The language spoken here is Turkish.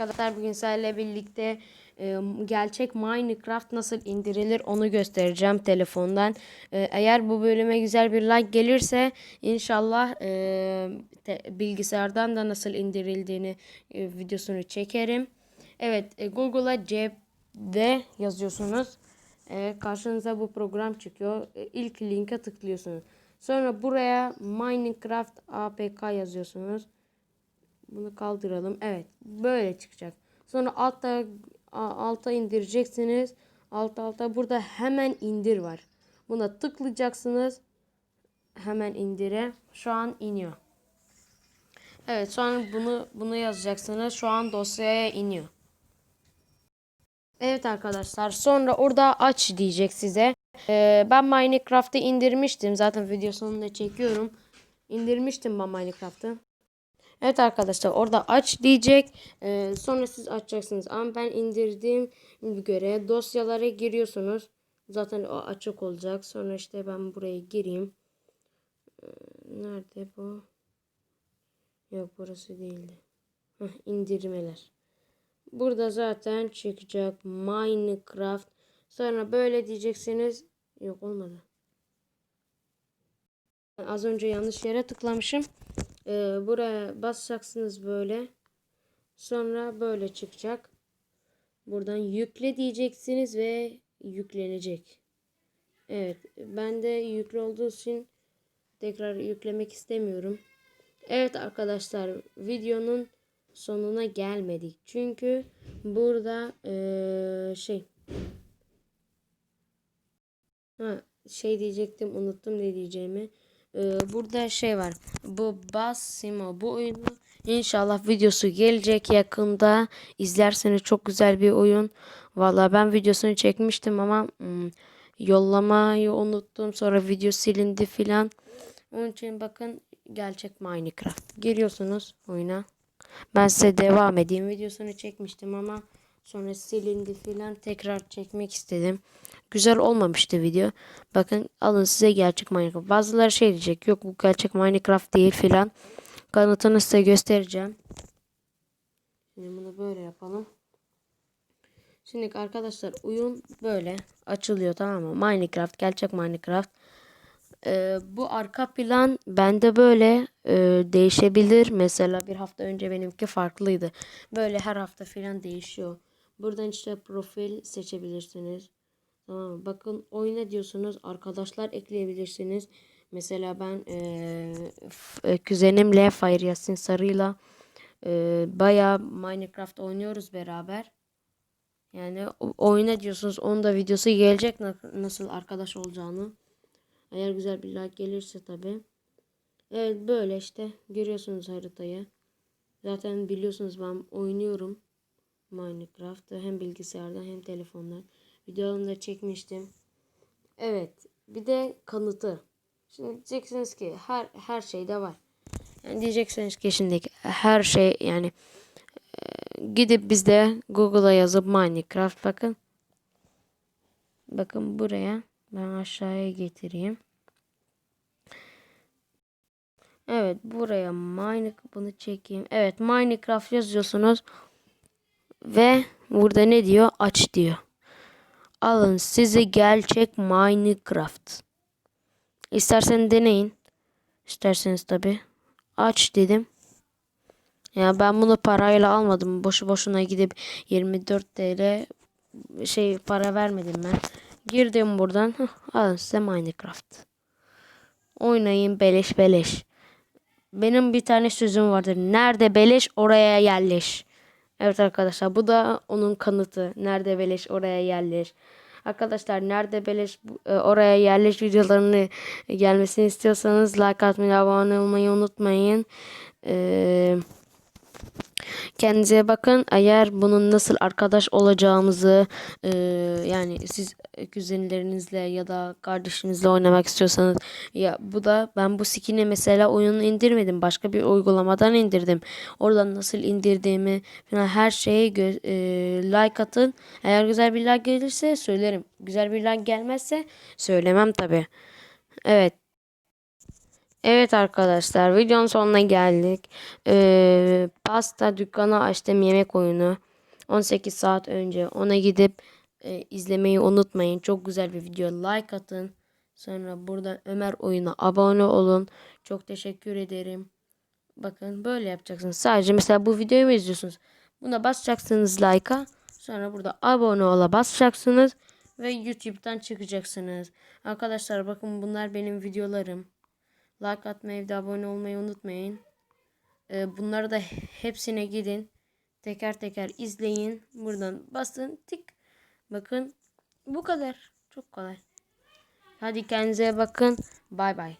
Arkadaşlar bugün sizlerle birlikte e, gerçek Minecraft nasıl indirilir onu göstereceğim telefondan. E, eğer bu bölüme güzel bir like gelirse inşallah e, te- bilgisayardan da nasıl indirildiğini e, videosunu çekerim. Evet e, Google'a cepde yazıyorsunuz. E, karşınıza bu program çıkıyor. E, ilk linke tıklıyorsunuz. Sonra buraya Minecraft APK yazıyorsunuz. Bunu kaldıralım. Evet. Böyle çıkacak. Sonra altta alta indireceksiniz. Alt alta burada hemen indir var. Buna tıklayacaksınız. Hemen indire. Şu an iniyor. Evet sonra bunu bunu yazacaksınız. Şu an dosyaya iniyor. Evet arkadaşlar sonra orada aç diyecek size. Ee, ben Minecraft'ı indirmiştim. Zaten video sonunda çekiyorum. İndirmiştim ben Minecraft'ı. Evet arkadaşlar orada aç diyecek. Ee, sonra siz açacaksınız. Ama ben indirdiğim göre dosyalara giriyorsunuz. Zaten o açık olacak. Sonra işte ben buraya gireyim. Ee, nerede bu? Yok burası değildi. Heh, indirmeler. Burada zaten çıkacak Minecraft. Sonra böyle diyeceksiniz. Yok olmadı. Az önce yanlış yere tıklamışım. Ee, buraya basacaksınız böyle. Sonra böyle çıkacak. Buradan yükle diyeceksiniz ve yüklenecek. Evet. Ben de yüklü olduğu için tekrar yüklemek istemiyorum. Evet arkadaşlar videonun sonuna gelmedik. Çünkü burada eee, şey ha, şey diyecektim unuttum ne diyeceğimi. Eee, burada şey var. Bu Bassimo bu oyunu inşallah videosu gelecek yakında. İzlerseniz çok güzel bir oyun. Valla ben videosunu çekmiştim ama hmm, yollamayı unuttum. Sonra video silindi filan. Onun için bakın gerçek Minecraft. Giriyorsunuz oyuna. Ben size devam edeyim. Videosunu çekmiştim ama sonra silindi filan. Tekrar çekmek istedim. Güzel olmamıştı video. Bakın alın size gerçek Minecraft. Bazıları şey diyecek. Yok bu gerçek Minecraft değil filan. Kanıtını size göstereceğim. Şimdi bunu böyle yapalım. Şimdi arkadaşlar oyun böyle açılıyor tamam mı? Minecraft gerçek Minecraft. Ee, bu arka plan bende böyle e, değişebilir. Mesela bir hafta önce benimki farklıydı. Böyle her hafta falan değişiyor. Buradan işte profil seçebilirsiniz. Tamam? Bakın oyna diyorsunuz. Arkadaşlar ekleyebilirsiniz. Mesela ben e, kuzenimle Fire Yasin Sarı'yla e, bayağı Minecraft oynuyoruz beraber. Yani o- oyna diyorsunuz. Onun da videosu gelecek na- nasıl arkadaş olacağını. Eğer güzel bir like gelirse tabi. Evet böyle işte görüyorsunuz haritayı. Zaten biliyorsunuz ben oynuyorum Minecraft'ı hem bilgisayardan hem telefondan. Videolarını da çekmiştim. Evet bir de kanıtı. Şimdi diyeceksiniz ki her her şeyde var. Yani diyeceksiniz ki şimdi her şey yani e, gidip bizde Google'a yazıp Minecraft bakın. Bakın buraya ben aşağıya getireyim. Evet buraya Minecraft bunu çekeyim. Evet Minecraft yazıyorsunuz. Ve burada ne diyor? Aç diyor. Alın size gerçek Minecraft. İsterseniz deneyin. İsterseniz tabi. Aç dedim. Ya ben bunu parayla almadım. Boşu boşuna gidip 24 TL şey para vermedim ben. Girdim buradan. Alın size Minecraft. Oynayın beleş beleş. Benim bir tane sözüm vardır. Nerede beleş oraya yerleş. Evet arkadaşlar bu da onun kanıtı. Nerede beleş oraya yerleş. Arkadaşlar nerede beleş e, oraya yerleş videolarını gelmesini istiyorsanız like atmayı abone olmayı unutmayın. Eee Kendinize bakın. Eğer bunun nasıl arkadaş olacağımızı e, yani siz kuzenlerinizle ya da kardeşinizle oynamak istiyorsanız ya bu da ben bu skin'i mesela oyunu indirmedim. Başka bir uygulamadan indirdim. Oradan nasıl indirdiğimi falan her şeye e, like atın. Eğer güzel bir like gelirse söylerim. Güzel bir like gelmezse söylemem tabi. Evet. Evet arkadaşlar videonun sonuna geldik. Ee, pasta dükkanı açtım yemek oyunu. 18 saat önce ona gidip e, izlemeyi unutmayın. Çok güzel bir video. Like atın. Sonra burada Ömer oyuna abone olun. Çok teşekkür ederim. Bakın böyle yapacaksınız. Sadece mesela bu videoyu mu izliyorsunuz? Buna basacaksınız like'a. Sonra burada abone ola basacaksınız. Ve YouTube'dan çıkacaksınız. Arkadaşlar bakın bunlar benim videolarım. Like atmayı ve abone olmayı unutmayın. Ee, bunları da hepsine gidin. Teker teker izleyin. Buradan basın tık. Bakın bu kadar. Çok kolay. Hadi kendinize bakın. Bay bay.